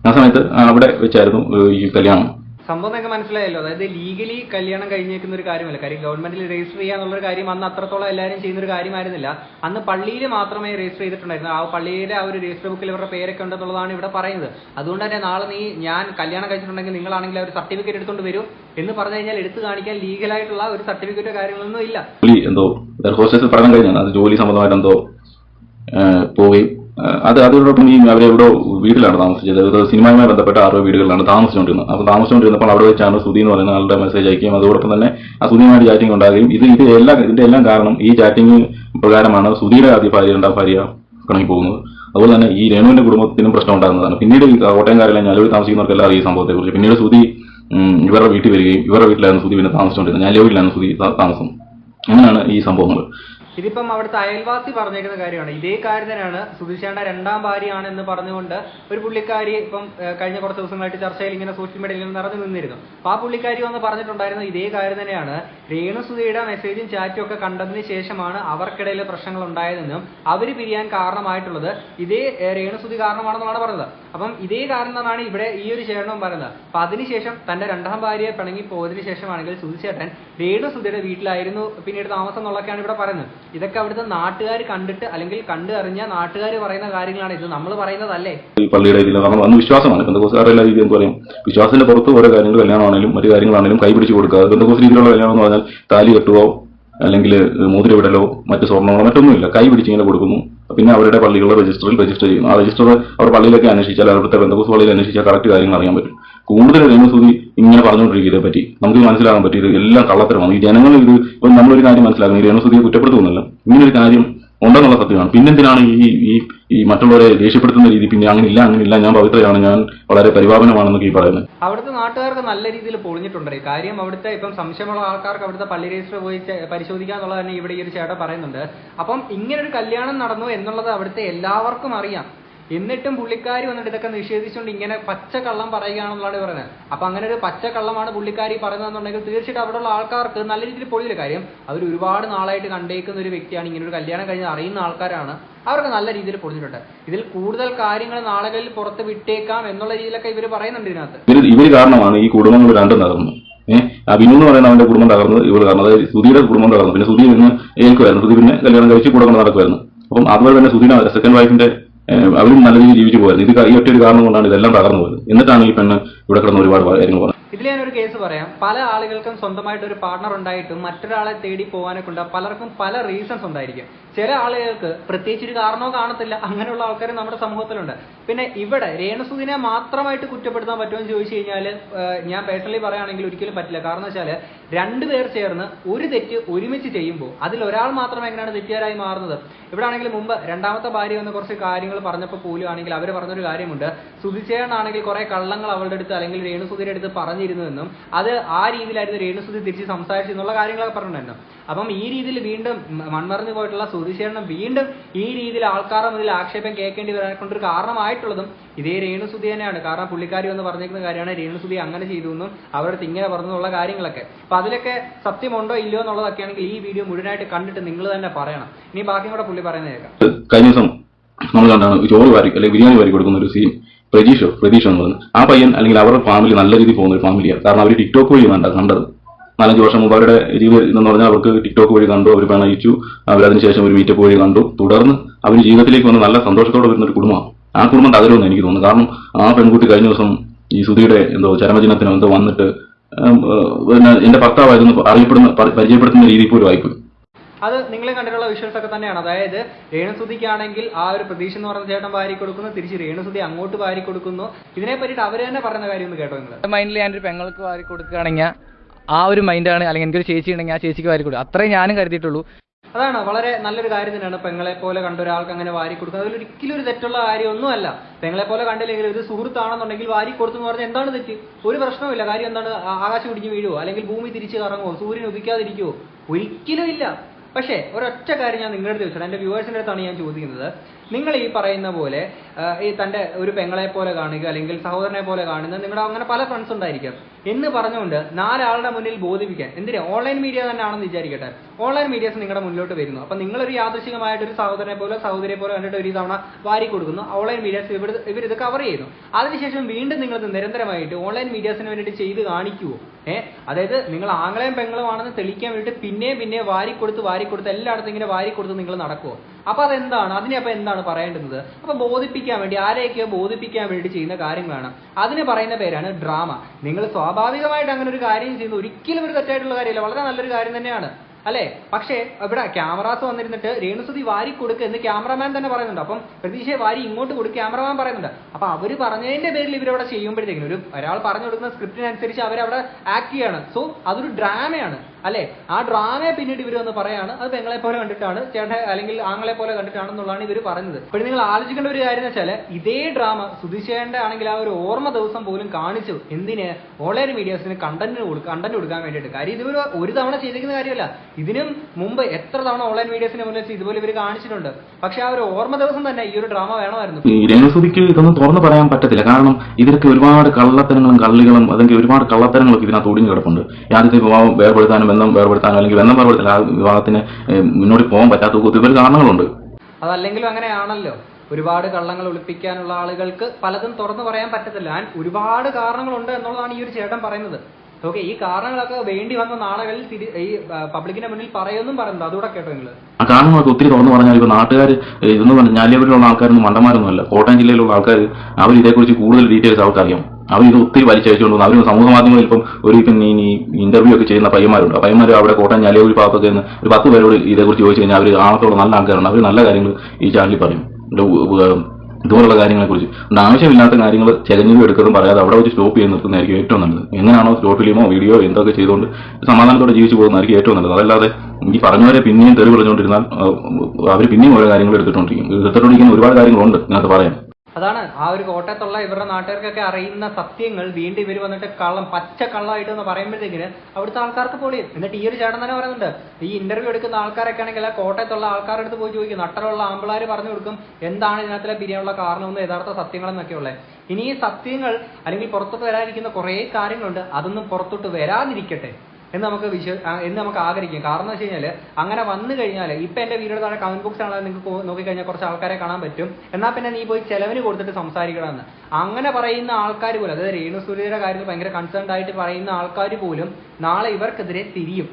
ആ സമയത്ത് അവിടെ വെച്ചായിരുന്നു ഈ കല്യാണം. സംഭവം നിങ്ങൾക്ക് മനസ്സിലായല്ലോ. അതായത് ലീഗലി കല്യാണം കഴിഞ്ഞേക്കുന്ന ഒരു കാര്യമല്ല. കാര്യം ഗവൺമെന്റിൽ രജിസ്റ്റർ ചെയ്യുക എന്നുള്ള ഒരു കാര്യം അന്ന് അത്രത്തോളം എല്ലാവരും ചെയ്യുന്ന ഒരു കാര്യമായിരുന്നില്ല. അന്ന് പള്ളിയിൽ മാത്രമേ രജിസ്റ്റർ ചെയ്തിട്ടുണ്ടായിരുന്നു ആ പള്ളിയിലെ ആ ഒരു രജിസ്റ്റർ ബുക്കിൽ ഇവരുടെ പേരൊക്കെ ഉണ്ടെന്നുള്ളതാണ് ഇവിടെ പറയുന്നത്. അതുകൊണ്ട് തന്നെ നാളെ നീ ഞാൻ കല്യാണം കഴിച്ചിട്ടുണ്ടെങ്കിൽ നിങ്ങളാണെങ്കിൽ ആ ഒരു സർട്ടിഫിക്കറ്റ് എടുത്തുകൊണ്ട് വരൂ എന്ന് പറഞ്ഞു കഴിഞ്ഞാൽ എടുത്തു കാണിക്കാൻ ലീഗലായിട്ടുള്ള ഒരു സർട്ടിഫിക്കറ്റോ കാര്യങ്ങളൊന്നും ഇല്ല. എന്തോ ഹോസ്റ്റേഴ്സ് പഠനം കഴിഞ്ഞാണ്. അത് ജോലി സംബന്ധമായിട്ട് എന്തോ പോവുകയും അത് അതോടൊപ്പം ഈ അവരെ എവിടെ വീട്ടിലാണ് താമസിച്ചത്. അത് സിനിമയുമായി ബന്ധപ്പെട്ട ആറോ വീടുകളിലാണ് താമസിച്ചുകൊണ്ടിരുന്നത്. അപ്പോൾ താമസിച്ചുകൊണ്ടിരുന്നപ്പോൾ അവിടെ വെച്ചാണ് സുധി എന്ന് പറയുന്ന ആളുടെ മെസ്സേജ് അയക്കുകയും അതോടൊപ്പം തന്നെ ആ സുധിയുമായിട്ട് ചാറ്റിംഗ് ഉണ്ടാകുകയും ഇത് ഇത് എല്ലാം ഇതിന്റെ എല്ലാം കാരണം ഈ ചാറ്റിംഗ് പ്രകാരമാണ് സുധിയുടെ ആദ്യ ഭാര്യ രണ്ടാം ഭാര്യ പിണങ്ങി പോകുന്നത്. അതുപോലെ തന്നെ ഈ രേണുവിന്റെ കുടുംബത്തിനും പ്രശ്നം ഉണ്ടാകുന്നതാണ്. പിന്നീട് ഈ കോട്ടയംകാരെല്ലാം ഞാലൂർ താമസിക്കുന്നവർക്കെല്ലാം അറിയാം ഈ സംഭവത്തെക്കുറിച്ച് പിന്നീട് സുധി ഇവരുടെ വീട്ടിൽ വരികയും ഇവരുടെ വീട്ടിലായിരുന്നു സുധി പിന്നെ താമസിച്ചുകൊണ്ടിരുന്നത്. ഞാലൂരിലാണ് സുധി താമസം. അങ്ങനെയാണ് ഈ സംഭവങ്ങൾ. ഇതിപ്പം അവിടുത്തെ അയൽവാസി പറഞ്ഞേക്കുന്ന കാര്യമാണ്. ഇതേ കാര്യം തന്നെയാണ് സുധീഷേണ്ട രണ്ടാം ഭാര്യയാണ് എന്ന് പറഞ്ഞുകൊണ്ട് ഒരു പുള്ളിക്കാരി ഇപ്പം കഴിഞ്ഞ കുറച്ച് ദിവസങ്ങളായിട്ട് ചർച്ചയിൽ ഇങ്ങനെ സോഷ്യൽ മീഡിയയിൽ നിറഞ്ഞു നിന്നിരുന്നു. അപ്പൊ ആ പുള്ളിക്കാരി വന്ന് പറഞ്ഞിട്ടുണ്ടായിരുന്നു ഇതേ കാര്യം തന്നെയാണ് രേണുസുധയുടെ മെസ്സേജും ചാറ്റും ഒക്കെ കണ്ടതിന് ശേഷമാണ് അവർക്കിടയിൽ പ്രശ്നങ്ങൾ ഉണ്ടായതെന്നും അവർ പിരിയാൻ കാരണമായിട്ടുള്ളത്. ഇതേ രേണുസുതി കാരണമാണെന്നാണ് പറഞ്ഞത്. അപ്പം ഇതേ കാരണമാണ് ഇവിടെ ഈ ഒരു ചേട്ടനും പറയുന്നത്. അപ്പൊ അതിനുശേഷം തന്റെ രണ്ടാം ഭാര്യയെ പിണങ്ങി പോയതിനു ശേഷമാണെങ്കിൽ സുധി ചേട്ടൻ രേണുസുധിയുടെ വീട്ടിലായിരുന്നു പിന്നീട് താമസം എന്നുള്ളതൊക്കെയാണ് ഇവിടെ പറയുന്നത്. ഇതൊക്കെ അവിടുത്തെ നാട്ടുകാർ കണ്ടിട്ട് അല്ലെങ്കിൽ കണ്ടു അറിഞ്ഞ നാട്ടുകാർ പറയുന്ന കാര്യങ്ങളാണ് ഇത്. നമ്മൾ പറയുന്നതല്ലേ? പള്ളിയുടെ അന്ന് വിശ്വാസമാണ്. എന്ന് പറയും വിശ്വാസത്തിന്റെ പുറത്ത് ഓരോ കാര്യങ്ങൾ കല്യാണമാണെങ്കിലും മറ്റു കാര്യങ്ങളാണെങ്കിലും കൈപിടിച്ച് കൊടുക്കുക. ബന്ധുക്കോസ് രീതിയിലുള്ള കല്യാണം എന്ന് പറഞ്ഞാൽ താലി കെട്ടുവോ അല്ലെങ്കിൽ മോതിരവിടലോ മറ്റു സ്വർണങ്ങളോ മറ്റൊന്നുമില്ല. കൈ പിടിച്ച് ഇങ്ങനെ കൊടുക്കുന്നു. പിന്നെ അവരുടെ പള്ളികളുടെ രജിസ്റ്ററിൽ രജിസ്റ്റർ ചെയ്യുന്നു. ആ രജിസ്റ്റർ അവർ പള്ളിയിലൊക്കെ അന്വേഷിച്ചാൽ അവിടുത്തെ ബന്ധപ്പെട്ട പള്ളിയിൽ അന്വേഷിച്ചാൽ കറക്റ്റ് കാര്യങ്ങൾ അറിയാൻ പറ്റും. കൂടുതൽ രംഗസൂതി ഇങ്ങനെ പറഞ്ഞുകൊണ്ടിരിക്കും പറ്റി. നമുക്ക് മനസ്സിലാകാൻ പറ്റും ഇത് എല്ലാം കള്ളത്തരമാണ്. ഈ ജനങ്ങൾ ഇത് ഇപ്പം നമ്മളൊരു കാര്യം മനസ്സിലാക്കുന്നു. ഈ രംഗസൂതിയെ കുറ്റപ്പെടുത്തുന്നില്ല ഇങ്ങനൊരു കാര്യം ഉണ്ടെന്നുള്ള സത്യമാണ്. പിന്നെന്തിനാണ് ഈ ഈ ഈ മറ്റുള്ളവരെ ദേഷ്യപ്പെടുത്തുന്ന രീതി? പിന്നെ അങ്ങനെ ഇല്ല അങ്ങനെ ഇല്ല ഞാൻ പവിത്രയാണ് ഞാൻ വളരെ പരിപാലനമാണെന്നൊക്കെ ഈ പറയുന്നത്. അവിടുത്തെ നാട്ടുകാർക്ക് നല്ല രീതിയിൽ പൊളിഞ്ഞിട്ടുണ്ട്. കാര്യം അവിടുത്തെ ഇപ്പം സംശയമുള്ള ആൾക്കാർക്ക് അവിടുത്തെ പള്ളി രജിസ്റ്റർ പോയി പരിശോധിക്കുക എന്നുള്ളത് തന്നെ ഇവിടെ ഈ ഒരു ചേട്ടൻ പറയുന്നുണ്ട്. അപ്പം ഇങ്ങനെ ഒരു കല്യാണം നടന്നു എന്നുള്ളത് അവിടുത്തെ എല്ലാവർക്കും അറിയാം. എന്നിട്ടും പുള്ളിക്കാരി വന്നിട്ട് ഇതൊക്കെ നിഷേധിച്ചുകൊണ്ട് ഇങ്ങനെ പച്ച കള്ളം പറയുകയാണെന്നുള്ളതാണ് പറയുന്നത്. അപ്പൊ അങ്ങനെ ഒരു പച്ച കള്ളമാണ് പുള്ളിക്കാരി പറയുന്നതെന്നുണ്ടെങ്കിൽ തീർച്ചയായിട്ടും അവിടെയുള്ള ആൾക്കാർക്ക് നല്ല രീതിയിൽ പൊളിയില്ല. കാര്യം അവർ ഒരുപാട് നാളായിട്ട് കണ്ടേക്കുന്ന ഒരു വ്യക്തിയാണ്. ഇങ്ങനെ ഒരു കല്യാണം കഴിഞ്ഞ് അറിയുന്ന ആൾക്കാരാണ്. അവർക്ക് നല്ല രീതിയിൽ പൊളിഞ്ഞിട്ടുണ്ട്. ഇതിൽ കൂടുതൽ കാര്യങ്ങൾ നാളുകളിൽ പുറത്ത് വിട്ടേക്കാം എന്നുള്ള രീതിയിലൊക്കെ ഇവർ പറയുന്നുണ്ട് ഇതിനകത്ത്. ഇവർ കാരണമാണ് ഈ കുടുംബങ്ങൾ രണ്ടും നടന്നു ഏഹ് ആ ബിനു എന്ന് പറയുന്ന അവന്റെ കുടുംബം തകർന്നത് ഇവർ കാരണം അതായത് സുധിയുടെ കുടുംബം തകർന്നു. പിന്നെ സുധി നിന്ന് ഏൽക്കുമായിരുന്നു സുധി പിന്നെ കല്യാണം കഴിച്ച് കുടുംബം നടക്കുമായിരുന്നു അപ്പം അതുപോലെ തന്നെ സുധീന സെക്കൻഡ് വൈഫിന്റെ അവരും നല്ല രീതിയിൽ ജീവിച്ചു പോയത് ഇത് ഈ ഒരു കാരണം കൊണ്ടാണ് ഇതെല്ലാം തകർന്നു പോയത്. എന്നിട്ടാണ് ഈ പെണ്ണ് ഇവിടെ കിടന്ന് ഒരുപാട് കാര്യങ്ങൾ പറഞ്ഞത്. ഇതിൽ ഒരു കേസ് പറയാം. പല ആളുകൾക്കും സ്വന്തമായിട്ട് ഒരു പാർട്ണർ ഉണ്ടായിട്ടും മറ്റൊരാളെ തേടി പോകാനൊക്കെ ഉണ്ട് പലർക്കും പല റീസൺസ് ഉണ്ടായിരിക്കും. ചില ആളുകൾക്ക് പ്രത്യേകിച്ച് ഒരു കാരണമോ കാണത്തില്ല. അങ്ങനെയുള്ള ആൾക്കാർ നമ്മുടെ സമൂഹത്തിലുണ്ട്. പിന്നെ ഇവിടെ രേണുസുദിനെ മാത്രമായിട്ട് കുറ്റപ്പെടുത്താൻ പറ്റുമെന്ന് ചോദിച്ചു കഴിഞ്ഞാൽ ഞാൻ പേഴ്സണലി പറയുകയാണെങ്കിൽ ഒരിക്കലും പറ്റില്ല. കാരണം വെച്ചാൽ രണ്ടുപേർ ചേർന്ന് ഒരു തെറ്റ് ഒരുമിച്ച് ചെയ്യുമ്പോൾ അതിൽ ഒരാൾ മാത്രം എങ്ങനെയാണ് തെറ്റുകാരായി മാറുന്നത്? ഇവിടെ ആണെങ്കിൽ മുമ്പ് രണ്ടാമത്തെ ഭാര്യ വന്ന് കുറച്ച് കാര്യങ്ങൾ പറഞ്ഞപ്പോൾ പോലും ആണെങ്കിൽ അവർ പറഞ്ഞൊരു കാര്യമുണ്ട്. സുധിച്ചേണാണെങ്കിൽ കുറെ കള്ളങ്ങൾ അവളുടെ അടുത്ത് അല്ലെങ്കിൽ രേണുസുധിയുടെ അടുത്ത് പറഞ്ഞിരുന്നുവെന്നും അത് ആ രീതിയിലായിരുന്നു രേണുസുധി തിരിച്ച് സംസാരിച്ചു എന്നുള്ള കാര്യങ്ങളൊക്കെ പറഞ്ഞിട്ടുണ്ടായിരുന്നു. അപ്പം ഈ രീതിയിൽ വീണ്ടും മൺമറഞ്ഞു പോയിട്ടുള്ള സുധിശേഷണം വീണ്ടും ഈ രീതിയിൽ ആൾക്കാരുടെ മുതൽ ആക്ഷേപം കേൾക്കേണ്ടി വരാൻ കൊണ്ടൊരു കാരണമായിട്ടുള്ളതും ഇതേ രേണുസുധി തന്നെയാണ്. കാരണം പുള്ളിക്കാരി എന്ന് പറഞ്ഞിരിക്കുന്ന കാര്യമാണ് രേണുസുധി അങ്ങനെ ചെയ്തു എന്നും അവരുടെ ഇങ്ങനെ പറഞ്ഞുള്ള കാര്യങ്ങളൊക്കെ. അപ്പൊ അതിലൊക്കെ സത്യമുണ്ടോ ഇല്ലയോ എന്നുള്ളതൊക്കെ ആണെങ്കിൽ ഈ വീഡിയോ മുഴുവനായിട്ട് കണ്ടിട്ട് നിങ്ങൾ തന്നെ പറയണം. ഇനി ബാക്കി കൂടെ പുള്ളി പറയുന്നത് കേൾക്കാം. കഴിഞ്ഞ ദിവസം നമ്മൾ കണ്ടാണ് ചോറ് വാരി അല്ലെങ്കിൽ ബിരിയാണി വാരി കൊടുക്കുന്ന ഒരു സീൻ പ്രജീഷോ പ്രതീഷോ എന്ന് ആ പയ്യൻ അല്ലെങ്കിൽ അവരുടെ ഫാമിലി നല്ല രീതിയിൽ പോകുന്ന ഒരു ഫാമിലിയാണ് കാരണം അവർ ടിക്ടോക്ക് വഴി കണ്ടത്. നാലഞ്ച് വർഷം മുമ്പ് അവരുടെ ജീവിതം എന്ന് പറഞ്ഞാൽ അവർക്ക് ടിക്ടോക്ക് വഴി കണ്ടു അവർ പ്രണയിച്ചു അവരതിനുശേഷം ഒരു മീറ്റപ്പ് വഴി കണ്ടു. തുടർന്ന് അവർ ജീവിതത്തിലേക്ക് വന്ന് നല്ല സന്തോഷത്തോടെ വരുന്ന ഒരു കുടുംബമാണ്. ആ കുടുംബം തകരുമെന്ന് എനിക്ക് തോന്നുന്നു. കാരണം ആ പെൺകുട്ടി കഴിഞ്ഞ ദിവസം ഈ സുധിയുടെ എന്തോ ചരമദിനത്തിനോ എന്തോ വന്നിട്ട് പിന്നെ എന്റെ ഭർത്താവായിരുന്നു അറിയപ്പെടുന്ന പരിചയപ്പെടുത്തുന്ന രീതിയിൽ പോലും ആയിപ്പോയി. അത് നിങ്ങളെ കണ്ടിട്ടുള്ള വിഷ്വൽസ് ഒക്കെ തന്നെയാണ്. അതായത് രേണുസുതിക്കാണെങ്കിൽ ആ ഒരു പ്രതീക്ഷ എന്ന് പറഞ്ഞ ചേട്ടൻ വാരി കൊടുക്കുന്നു തിരിച്ച് രേണുസുതി അങ്ങോട്ട് വാരി കൊടുക്കുന്നു. ഇതിനെ പറ്റിയിട്ട് അവർ തന്നെ പറയുന്ന കാര്യം ഒന്ന് കേട്ടോ നിങ്ങൾ മൈൻഡിൽ ഞാനൊരു പെങ്ങൾക്ക് വാരി കൊടുക്കുകയാണെങ്കിൽ ആ ഒരു മൈൻഡാണ് അല്ലെങ്കിൽ എനിക്കൊരു ചേച്ചി ഉണ്ടെങ്കിൽ ആ ചേച്ചിക്ക് വാരി കൊടുക്കും. അത്രേ ഞാനും കരുതിയിട്ടുള്ളൂ. അതാണ്. വളരെ നല്ലൊരു കാര്യം തന്നെയാണ്. പെങ്ങളെ പോലെ കണ്ട ഒരാൾക്ക് അങ്ങനെ വാരി കൊടുക്കുക. അതിൽ ഒരിക്കലും ഒരു തെറ്റുള്ള കാര്യമൊന്നുമല്ല. പെങ്ങളെ പോലെ കണ്ടില്ലെങ്കിൽ ഒരു സുഹൃത്താണെന്നുണ്ടെങ്കിൽ വാരി കൊടുത്തു എന്ന് പറഞ്ഞാൽ എന്താണ് തെറ്റ്? ഒരു പ്രശ്നമില്ല കാര്യം എന്താണ്? ആകാശം ഇടിഞ്ഞു വീഴുവോ? അല്ലെങ്കിൽ ഭൂമി തിരിച്ച് കറങ്ങുമോ സൂര്യൻ ഉദിക്കാതിരിക്കുവോ? ഒരിക്കലും ഇല്ല. പക്ഷേ ഒരൊറ്റ കാര്യം ഞാൻ നിങ്ങളുടെ അടുത്ത് ചോദിച്ചത് എന്റെ വ്യൂവേഴ്സിന്റെ അടുത്താണ് ഞാൻ ചോദിക്കുന്നത്. നിങ്ങൾ ഈ പറയുന്ന പോലെ ഈ തന്റെ ഒരു പെങ്ങളെ പോലെ കാണുക അല്ലെങ്കിൽ സഹോദരനെ പോലെ കാണുന്ന നിങ്ങളുടെ അങ്ങനെ പല ഫ്രണ്ട്സ് ഉണ്ടായിരിക്കാം. എന്ന് പറഞ്ഞുകൊണ്ട് നാലാളുടെ മുന്നിൽ ബോധിപ്പിക്കാൻ. എന്തിനാ? ഓൺലൈൻ മീഡിയ തന്നെ ആണെന്ന് വിചാരിക്കട്ടെ. ഓൺലൈൻ മീഡിയസ് നിങ്ങളുടെ മുന്നിലോട്ട് വരുന്നു. അപ്പൊ ഒരു യാദൃശികമായിട്ട് ഒരു സഹോദരനെ പോലെ സഹോദരിയെ പോലെ കണ്ടിട്ട് ഒരു തവണ വാരി കൊടുക്കുന്നു. ഓൺലൈൻ മീഡിയസ് ഇവർ ഇവരിത് കവർ ചെയ്യുന്നു. അതിനുശേഷം വീണ്ടും നിങ്ങൾ നിരന്തരമായിട്ട് ഓൺലൈൻ മീഡിയസിന് വേണ്ടിയിട്ട് ചെയ്ത് കാണിക്കുവോ? ഏഹ് അതായത് നിങ്ങൾ ആംഗ്ലയും പെങ്ങളും ആണെന്ന് തെളിയിക്കാൻ വേണ്ടിയിട്ട് പിന്നെയും പിന്നെ വാരി കൊടുത്ത് വാരി എല്ലായിടത്തും ഇങ്ങനെ വാരി കൊടുത്ത് നിങ്ങൾ നടക്കുമോ അപ്പൊ അതെന്താണ്? അതിനെ അപ്പൊ എന്താണ് പറയേണ്ടുന്നത്? അപ്പൊ ബോധിപ്പിക്കാൻ വേണ്ടി ആരെയൊക്കെയോ ബോധിപ്പിക്കാൻ വേണ്ടി ചെയ്യുന്ന കാര്യങ്ങളാണ്. അതിന് പറയുന്ന പേരാണ് ഡ്രാമ. നിങ്ങൾ സ്വാഭാവികമായിട്ട് അങ്ങനെ ഒരു കാര്യം ചെയ്യുന്നത് ഒരിക്കലും ഒരു തെറ്റായിട്ടുള്ള കാര്യമല്ല. വളരെ നല്ലൊരു കാര്യം തന്നെയാണ്. അല്ലെ? പക്ഷേ ഇവിടെ ക്യാമറാസ് വന്നിരുന്നിട്ട് രേണുസുതി വാരി കൊടുക്കുക എന്ന് ക്യാമറമാൻ തന്നെ പറയുന്നുണ്ട്. അപ്പം പ്രതീക്ഷയെ വാരി ഇങ്ങോട്ട് കൊടുക്കുക ക്യാമറമാൻ പറയുന്നുണ്ട്. അപ്പൊ അവർ പറഞ്ഞതിന്റെ പേരിൽ ഇവരവിടെ ചെയ്യുമ്പോഴത്തേക്കും ഒരു ഒരാൾ പറഞ്ഞു കൊടുക്കുന്ന സ്ക്രിപ്റ്റിനനുസരിച്ച് അവരവിടെ ആക്ട് ചെയ്യാണ്. സോ അതൊരു ഡ്രാമയാണ്. അല്ലെ? ആ ഡ്രാമയെ പിന്നീട് ഇവർ വന്ന് പറയാണ് അത് പെങ്ങളെ പോലെ കണ്ടിട്ടാണ് ചേട്ടൻ അല്ലെങ്കിൽ ആങ്ങളെ പോലെ കണ്ടിട്ടാണെന്നുള്ളതാണ് ഇവർ പറയുന്നത്. ഇപ്പൊ നിങ്ങൾ ആലോചിക്കേണ്ട ഒരു കാര്യം എന്ന് ഇതേ ഡ്രാമ സുധിശേന്റെ ആണെങ്കിൽ ആ ഒരു ഓർമ്മ ദിവസം പോലും കാണിച്ചു. എന്തിന്? ഓൺലൈൻ മീഡിയാസിന് കണ്ടന്റ് കൊടുക്കുക കണ്ടന്റ് കൊടുക്കാൻ വേണ്ടിയിട്ട്. കാര്യം ഇതൊരു ഒരു തവണ ചെയ്തിരിക്കുന്ന കാര്യമല്ല. ഇതിനും മുമ്പ് എത്ര തവണ ഓൺലൈൻ മീഡിയാസിനെ മുന്നിൽ ഇതുപോലെ ഇവർ കാണിച്ചിട്ടുണ്ട്. പക്ഷെ ആ ഒരു ഓർമ്മ ദിവസം തന്നെ ഈ ഒരു ഡ്രാമ വേണമായിരുന്നു. ഈ ഇതൊന്നും തുറന്നു പറയാൻ പറ്റത്തില്ല. കാരണം ഇതിലൊക്കെ ഒരുപാട് കള്ളത്തരങ്ങളും കള്ളികളും അല്ലെങ്കിൽ ഒരുപാട് കള്ളത്തരങ്ങളൊക്കെ ഇതിനകത്ത് ഒടിഞ്ഞു കിടപ്പുണ്ട്. യാതൊരു വിവാഹം വേർപെടുത്താനും ബന്ധം വേർപെടുത്താനോ അല്ലെങ്കിൽ ബന്ധം വേർപെടുത്താൻ ആ വിവാഹത്തിന് മുന്നോട്ട് പോകാൻ പറ്റാത്ത ഒത്തിരി കാരണങ്ങളുണ്ട്. അതല്ലെങ്കിലും അങ്ങനെയാണല്ലോ. ഒരുപാട് കള്ളങ്ങൾ ഒളിപ്പിക്കാനുള്ള ആളുകൾക്ക് പലതും തുറന്നു പറയാൻ പറ്റത്തില്ല. ആൻഡ് ഒരുപാട് കാരണങ്ങളുണ്ട് എന്നുള്ളതാണ് ഈ ഒരു ചേട്ടൻ പറയുന്നത്. ഓക്കെ ഈ കാരണങ്ങളൊക്കെ വേണ്ടി വന്ന നാളുകളിൽ തിരി ഈ പബ്ലിക്കിന്റെ മുന്നിൽ പറയുമെന്നും പറയുന്നത് അതുകൂടെ കേട്ടോ നിങ്ങൾ ആ കാരണങ്ങളൊക്കെ ഒത്തിരി തുറന്നു പറഞ്ഞാൽ ഇപ്പോൾ നാട്ടുകാർ ഇതെന്ന് പറഞ്ഞാൽ ഞാലിയവരിലുള്ള ആൾക്കാരൊന്നും മണ്ടന്മാരൊന്നും അല്ല. കോട്ടയം ജില്ലയിലുള്ള ആൾക്കാർ അവർ ഇതേക്കുറിച്ച് കൂടുതൽ ഡീറ്റെയിൽസ് അവർക്കറിയാം. അവർ ഇത് ഒത്തിരി വലിച്ചയച്ചുകൊണ്ട് അവരും സമൂഹ മാധ്യമങ്ങളിൽ ഇപ്പം ഒരു ഇപ്പം ഈ ഇന്റർവ്യൂ ഒക്കെ ചെയ്യുന്ന പയ്യന്മാരുണ്ട്. പയ്യന്മാർ അവിടെ കോട്ടയം ഞലയൂരി ഭാഗത്തൊക്കെ നിന്ന് ഒരു പത്ത് പേരോട് ഇതേക്കുറിച്ച് ചോദിച്ചു കഴിഞ്ഞാൽ അവർ ആണത്തോളം നല്ല ആൾക്കാരുണ്ട് അവർ നല്ല കാര്യങ്ങൾ ഈ ചാനലിൽ പറയും. ഇതുപോലുള്ള കാര്യങ്ങളെക്കുറിച്ച്. ആവശ്യമില്ലാത്ത കാര്യങ്ങൾ ചെകഞ്ഞതും എടുക്കുന്നതും പറയാതെ അവിടെ വെച്ച് സ്റ്റോപ്പ് ചെയ്ത് നിർത്തുന്നതായിരിക്കും ഏറ്റവും നല്ലത്. എങ്ങനെയാണോ സ്റ്റോപ്പ് ചെയ്യുമോ വീഡിയോ എന്തൊക്കെ ചെയ്തുകൊണ്ട് സമാധാനത്തോടെ ജീവിച്ചു പോകുന്നതായിരിക്കും ഏറ്റവും നല്ലത്. അതല്ലാതെ ഈ പറഞ്ഞവരെ പിന്നെയും തെറി പറഞ്ഞുകൊണ്ടിരുന്നാൽ അവർ പിന്നെയും ഓരോ കാര്യങ്ങൾ എടുത്തിട്ടുണ്ടിരിക്കും. എടുത്തിട്ടുണ്ടിരിക്കുന്ന ഒരുപാട് കാര്യങ്ങളുണ്ട് ഇതിനകത്ത് പറയാൻ. അതാണ് ആ ഒരു കോട്ടയത്തുള്ള ഇവരുടെ നാട്ടുകാർക്കൊക്കെ അറിയുന്ന സത്യങ്ങൾ വീണ്ടും ഇവർ വന്നിട്ട് കള്ളം പച്ച കള്ളമായിട്ട് എന്ന് പറയുമ്പോഴത്തേക്കിന് അവിടുത്തെ ആൾക്കാർക്ക് പൊളിയും എന്നിട്ട് ഈ ഒരു ചേട്ടൻ തന്നെ പറയുന്നുണ്ട് ഈ ഇന്റർവ്യൂ എടുക്കുന്ന ആൾക്കാരൊക്കെ ആണെങ്കിൽ ആ കോട്ടയത്തുള്ള ആൾക്കാരുടെ അടുത്ത് പോയി ചോദിക്കും നട്ടലുള്ള ആമ്പിളാർ പറഞ്ഞു കൊടുക്കും എന്താണ് ഇതിനകത്തിലെ പിരിയാനുള്ള കാരണമെന്ന് യഥാർത്ഥ സത്യങ്ങളെന്നൊക്കെ ഉള്ളത് ഇനി ഈ സത്യങ്ങൾ അല്ലെങ്കിൽ പുറത്തോട്ട് വരാതിരിക്കുന്ന കുറേ കാര്യങ്ങളുണ്ട് അതൊന്നും പുറത്തോട്ട് വരാതിരിക്കട്ടെ. എന്ന് നമുക്ക് വിശ്വ എന്ന് നമുക്ക് ആഗ്രഹിക്കും. കാരണം എന്ന് വെച്ച് കഴിഞ്ഞാൽ അങ്ങനെ വന്നു കഴിഞ്ഞാൽ ഇപ്പൊ എന്റെ വീഡിയോ താഴെ കമന്റ് ബോക്സ് ആണെങ്കിൽ നിങ്ങൾക്ക് നോക്കിക്കഴിഞ്ഞാൽ കുറച്ച് ആൾക്കാരെ കാണാൻ പറ്റും. എന്നാൽ പിന്നെ നീ പോയി ചെലവിന് കൊടുത്തിട്ട് സംസാരിക്കണമെന്ന്. അങ്ങനെ പറയുന്ന ആൾക്കാർ പോലും അതായത് രേണു സൂര്യയുടെ കാര്യത്തിൽ ഭയങ്കര കൺസേൺഡ് ആയിട്ട് പറയുന്ന ആൾക്കാർ പോലും നാളെ ഇവർക്കെതിരെ തിരിയും.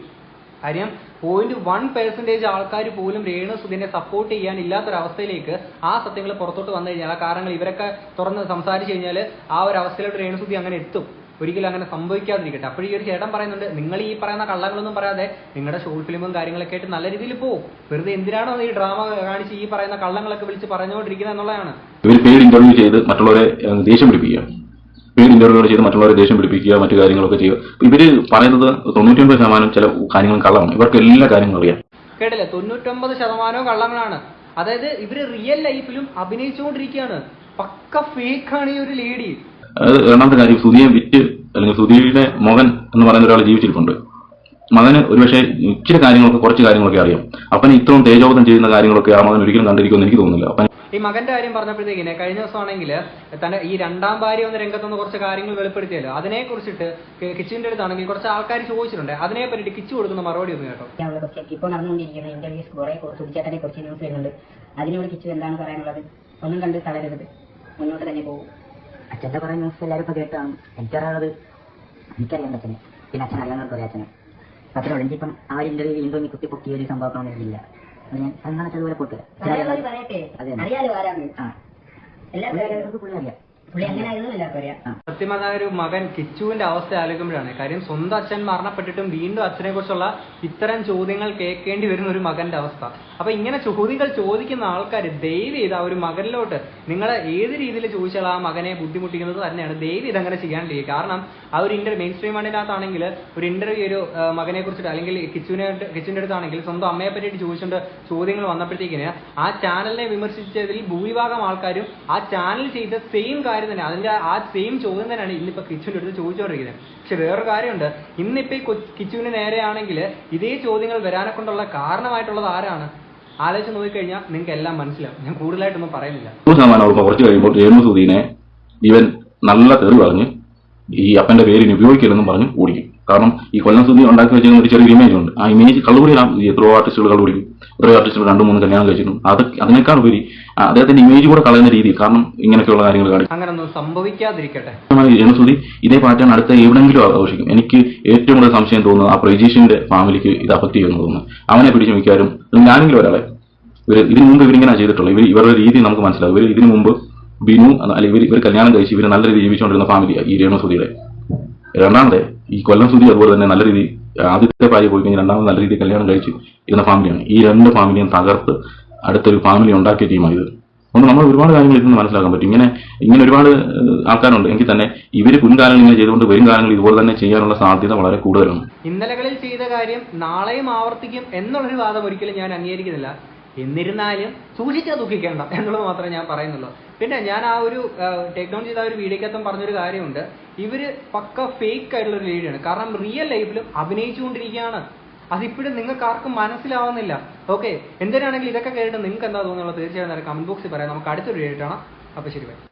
കാര്യം പോയിന്റ് വൺ പെർസെന്റേജ് ആൾക്കാർ പോലും രേണു സുധിനെ സപ്പോർട്ട് ചെയ്യാൻ ഇല്ലാത്തൊരവസ്ഥയിലേക്ക് ആ സത്യങ്ങൾ പുറത്തോട്ട് വന്നു കഴിഞ്ഞാൽ ആ കാരണങ്ങൾ ഇവരൊക്കെ തുറന്ന് സംസാരിച്ചു കഴിഞ്ഞാൽ ആ ഒരു അവസ്ഥയിലോട്ട് രേണു സുധി അങ്ങനെ എത്തും. ഒരിക്കലും അങ്ങനെ സംഭവിക്കാതിരിക്കട്ടെ. അപ്പോൾ ഈ ഒരു ചേട്ടൻ പറയുന്നുണ്ട് നിങ്ങൾ ഈ പറയുന്ന കള്ളങ്ങളൊന്നും പറയാതെ നിങ്ങളുടെ ഷോർട്ട് ഫിലിമും കാര്യങ്ങളൊക്കെ ആയിട്ട് നല്ല രീതിയിൽ പോകും വെറുതെ എന്തിനാണോ ഈ ഡ്രാമ കാണിച്ച് ഈ പറയുന്ന കള്ളങ്ങളൊക്കെ വിളിച്ച് പറഞ്ഞുകൊണ്ടിരിക്കുന്നത് എന്നുള്ളതാണ്. ഇവർ പേര് ഇന്റർവ്യൂ ചെയ്ത് മറ്റുള്ളവരെ ദേഷ്യം പിടിപ്പിക്കുക. പേര് ഇന്റർവ്യൂകൾ ചെയ്ത് മറ്റുള്ളവരെ ദേഷ്യം പിടിപ്പിക്കുക മറ്റു കാര്യങ്ങളൊക്കെ ചെയ്യുക. ഇവർ പറയുന്നത് തൊണ്ണൂറ്റി ശതമാനം ചില കാര്യങ്ങളും കള്ളമാണ്. ഇവർക്ക് എല്ലാ കാര്യങ്ങളും അറിയാം. കേട്ടില്ലേ? തൊണ്ണൂറ്റൊമ്പത് ശതമാനവും കള്ളങ്ങളാണ്. അതായത് ഇവർ റിയൽ ലൈഫിലും അഭിനയിച്ചുകൊണ്ടിരിക്കുകയാണ്. പക്ക ഫേക്കാണ് ഈ ഒരു ലേഡി അത് രണ്ടാമത്തെ കാര്യം സുധിയെ വിറ്റ് അല്ലെങ്കിൽ സുധിയുടെ മകൻ എന്ന് പറയുന്ന ഒരാൾ ജീവിച്ചിരിപ്പുണ്ട്. മകന് ഒരുപക്ഷെ ഇച്ചിരി കാര്യങ്ങളൊക്കെ കുറച്ച് കാര്യങ്ങളൊക്കെ അറിയാം. അപ്പൻ ഇത്രയും തേജോവധം ചെയ്യുന്ന കാര്യങ്ങളൊക്കെ ആ മകൻ ഒരിക്കലും കണ്ടിരിക്കുമെന്ന് എനിക്ക് തോന്നുന്നില്ല. അപ്പൻ ഈ മകന്റെ കാര്യം പറഞ്ഞപ്പോഴത്തേക്കിനെ കഴിഞ്ഞ ദിവസമാണെങ്കിൽ തന്റെ ഈ രണ്ടാം ഭാര്യ ഒന്ന് രംഗത്തുനിന്ന് കുറച്ച് കാര്യങ്ങൾ വെളിപ്പെടുത്തിയല്ലോ. അതിനെ കുറിച്ചിട്ട് കിച്ചിന്റെ അടുത്താണെങ്കിൽ കുറച്ച് ആൾക്കാർ ചോദിച്ചിട്ടുണ്ട്. അതിനെ പറ്റിയിട്ട് കിച്ചു കൊടുക്കുന്ന മറുപടി ഒന്ന് കേട്ടോ. ഇപ്പൊ ഇപ്പോൾ നടന്നുകൊണ്ടിരിക്കുന്ന ഇന്റർവ്യൂസ് കുറെ സുധിച്ചേട്ടനെ കുറിച്ച് ന്യൂസ് വരുന്നുണ്ട്. അതിനോട് കിച്ചു എന്താണ് പറയാനുള്ളത്? ഒന്നും കണ്ട് തളരരുത്. മുന്നോട്ട് തന്നെ പോകും. അച്ഛന്റെ കുറെ ന്യൂസ് എല്ലാവരും ഇപ്പോൾ കേട്ടാണ് എനിക്കറിയാവുന്നത് എനിക്കറിയാൻ അച്ഛനെ. പിന്നെ അച്ഛൻ അറിയാവുന്നവർക്ക് അറിയാം അച്ഛനെ. അത്ര എനിക്കിപ്പം ആ ഒരു ഇന്റർവ്യൂ വീണ്ടും കുത്തി പൊക്കിയ ഒരു സംഭവം എനിക്കില്ല അത് ഞാൻ അതെന്താണ് അതുപോലെ പൊട്ടുക. അറിയാലോ ആരാണ്? ആ. പുള്ളി അറിയാം. സത്യം ഒരു മകൻ കിച്ചുവിന്റെ അവസ്ഥ ആലോചിക്കുമ്പോഴാണ്. കാര്യം സ്വന്തം അച്ഛൻ മരണപ്പെട്ടിട്ടും വീണ്ടും അച്ഛനെ കുറിച്ചുള്ള ഇത്തരം ചോദ്യങ്ങൾ കേൾക്കേണ്ടി വരുന്ന ഒരു മകന്റെ അവസ്ഥ. അപ്പൊ ഇങ്ങനെ ചോദ്യങ്ങൾ ചോദിക്കുന്ന ആൾക്കാർ ദയവ് ചെയ്ത് ആ ഒരു മകനിലോട്ട് നിങ്ങൾ ഏത് രീതിയിൽ ചോദിച്ചാൽ ആ മകനെ ബുദ്ധിമുട്ടിക്കുന്നത് തന്നെയാണ്. ദയവ് ഇത് അങ്ങനെ ചെയ്യാണ്ടിരിക്കുക. കാരണം ആ ഒരു ഇന്റർ മെയിൻ സ്ട്രീം മണ്ണിനകത്താണെങ്കിൽ ഒരു ഇന്റർവ്യൂ ഒരു മകനെ കുറിച്ചിട്ട് അല്ലെങ്കിൽ കിച്ചുവിനെ കിച്ചുവിന്റെ അടുത്താണെങ്കിൽ സ്വന്തം അമ്മയെ പറ്റിയിട്ട് ചോദിച്ചുകൊണ്ട് ചോദ്യങ്ങൾ വന്നപ്പോഴത്തേക്കിന് ആ ചാനലിനെ വിമർശിച്ചതിൽ ഭൂരിഭാഗം ആൾക്കാരും ആ ചാനൽ ചെയ്ത സെയിം കാര്യം തന്നെ. അതിന്റെ ആ സെയിം ചോദ്യം തന്നെയാണ് ഇന്നിപ്പോ കിച്ചുവിന്റെ അടുത്ത് ചോദിച്ചുകൊണ്ടിരിക്കുന്നത്. പക്ഷെ വേറൊരു കാര്യമുണ്ട്. ഇന്നിപ്പോ ഈ കൊച്ച്- കിച്ചുവിന് നേരെയാണെങ്കിൽ ഇതേ ചോദ്യങ്ങൾ വരാനെ കൊണ്ടുള്ള കാരണമായിട്ടുള്ളത് ആരാണ്? ആലോചിച്ച് നോക്കിക്കഴിഞ്ഞാൽ നിങ്ങൾക്ക് എല്ലാം മനസ്സിലാവും. ഞാൻ കൂടുതലായിട്ടൊന്നും പറയുന്നില്ല. കുറച്ച് കഴിയുമ്പോൾ ഇവൻ നല്ല തെറി പറഞ്ഞ് ഈ അപ്പന്റെ പേര് ഇനി ഉപയോഗിക്കരുതെന്നും പറഞ്ഞ് ഓടിക്കും. കാരണം ഈ കൊല്ലം സുധി ഉണ്ടാക്കി വെച്ചിരുന്ന ഒരു ചെറിയ ഇമേജ് ഉണ്ട്. ആ ഇമേജ് കള്ളുകൂടിയാണ് ഈ എത്രയോ ആർട്ടിസ്റ്റുകൾ കള്ളുപിടിക്കും. എത്രയോ ആർട്ടിസ്റ്റുകൾ രണ്ടു മൂന്ന് കല്യാണം കഴിച്ചിട്ടുണ്ട് അത് അതിനേക്കാൾ ഉപരി അദ്ദേഹത്തിന്റെ ഇമേജ് കൂടെ കളയുന്ന രീതി കാരണം ഇങ്ങനെയൊക്കെയുള്ള കാര്യങ്ങൾ കാണിക്കും. അങ്ങനൊന്നും സംഭവിക്കാതിരിക്കട്ടെ. രേണുസുതി ഇതേ പാറ്റേൺ അടുത്ത എവിടെങ്കിലും ആഘോഷിക്കും. എനിക്ക് ഏറ്റവും കൂടുതൽ സംശയം തോന്നുന്നത് ആ പ്രജീഷിന്റെ ഫാമിലിക്ക് ഇത് അഫക്ട് ചെയ്യുന്നതെന്ന് തോന്നുന്നു. അവനെ പിടിച്ചു മിക്കാരും ഞാനെങ്കിലും ഒരാളെ. ഇവർ ഇതിനു മുമ്പ് ഇവരിങ്ങനെ ചെയ്തിട്ടുള്ളൂ ഇവർ ഇവരുടെ രീതി നമുക്ക് മനസ്സിലാവും ഇവർ ഇതിനു മുമ്പ് ബിനു അല്ലെങ്കിൽ ഇവർ ഇവർ കല്യാണം കഴിച്ച് ഇവർ നല്ല രീതിയിൽ ജീവിച്ചുകൊണ്ടിരുന്ന ഫാമിലിയാണ് ഈ രേണു സുധിയുടെ. രണ്ടാമത് ഈ കൊല്ലം സുധി അതുപോലെ തന്നെ നല്ല രീതി ആദ്യത്തെ ഭാര്യ പോയി കഴിഞ്ഞാൽ രണ്ടാമത് നല്ല രീതിയിൽ കല്യാണം കഴിച്ച് ഇരുന്ന ഫാമിലിയാണ് ഈ രണ്ട് ഫാമിലിയും തകർത്ത് അടുത്തൊരു ഫാമിലി ഉണ്ടാക്കിയ ടീമാണ് ഇത്. അതുകൊണ്ട് നമ്മൾ ഒരുപാട് കാര്യങ്ങൾ ഇതിൽ നിന്ന് മനസ്സിലാക്കാൻ പറ്റും. ഇങ്ങനെ ഇങ്ങനെ ഒരുപാട് ആൾക്കാരുണ്ട്. എങ്കിൽ തന്നെ ഇവർ പുൻകാലങ്ങൾ ഇങ്ങനെ ചെയ്തുകൊണ്ട് വരും കാലങ്ങളിൽ ഇതുപോലെ തന്നെ ചെയ്യാനുള്ള സാധ്യത വളരെ കൂടുതലാണ്. ഇന്നലകളിൽ ചെയ്ത കാര്യം നാളെയും ആവർത്തിക്കും എന്നുള്ളൊരു വാദം ഒരിക്കലും ഞാൻ അംഗീകരിക്കുന്നില്ല. എന്നിരുന്നാലും സൂക്ഷിച്ചാൽ ദുഃഖിക്കേണ്ട എന്നുള്ളത് മാത്രമേ ഞാൻ പറയുന്നുള്ളൂ. പിന്നെ ഞാൻ ആ ഒരു ടേക്ക് ഡൗൺ ചെയ്ത ആ ഒരു വീഡിയോക്കകത്തും പറഞ്ഞൊരു കാര്യമുണ്ട്. ഇവർ പക്ക ഫേക്ക് ആയിട്ടുള്ള ഒരു വീഡിയോ ആണ്. കാരണം റിയൽ ലൈഫിലും അഭിനയിച്ചുകൊണ്ടിരിക്കുകയാണ്. അതിപ്പോഴും നിങ്ങൾക്ക് ആർക്കും മനസ്സിലാവുന്നില്ല. ഓക്കെ എന്തിനാണെങ്കിലും ഇതൊക്കെ കേട്ടിട്ട് നിങ്ങൾക്ക് എന്താ തോന്നുന്നുള്ളത് തീർച്ചയായും കമന്റ് ബോക്സിൽ പറയാം. നമുക്ക് അടുത്തൊരു വീഡിയോ കാണാം. അപ്പൊ ശരി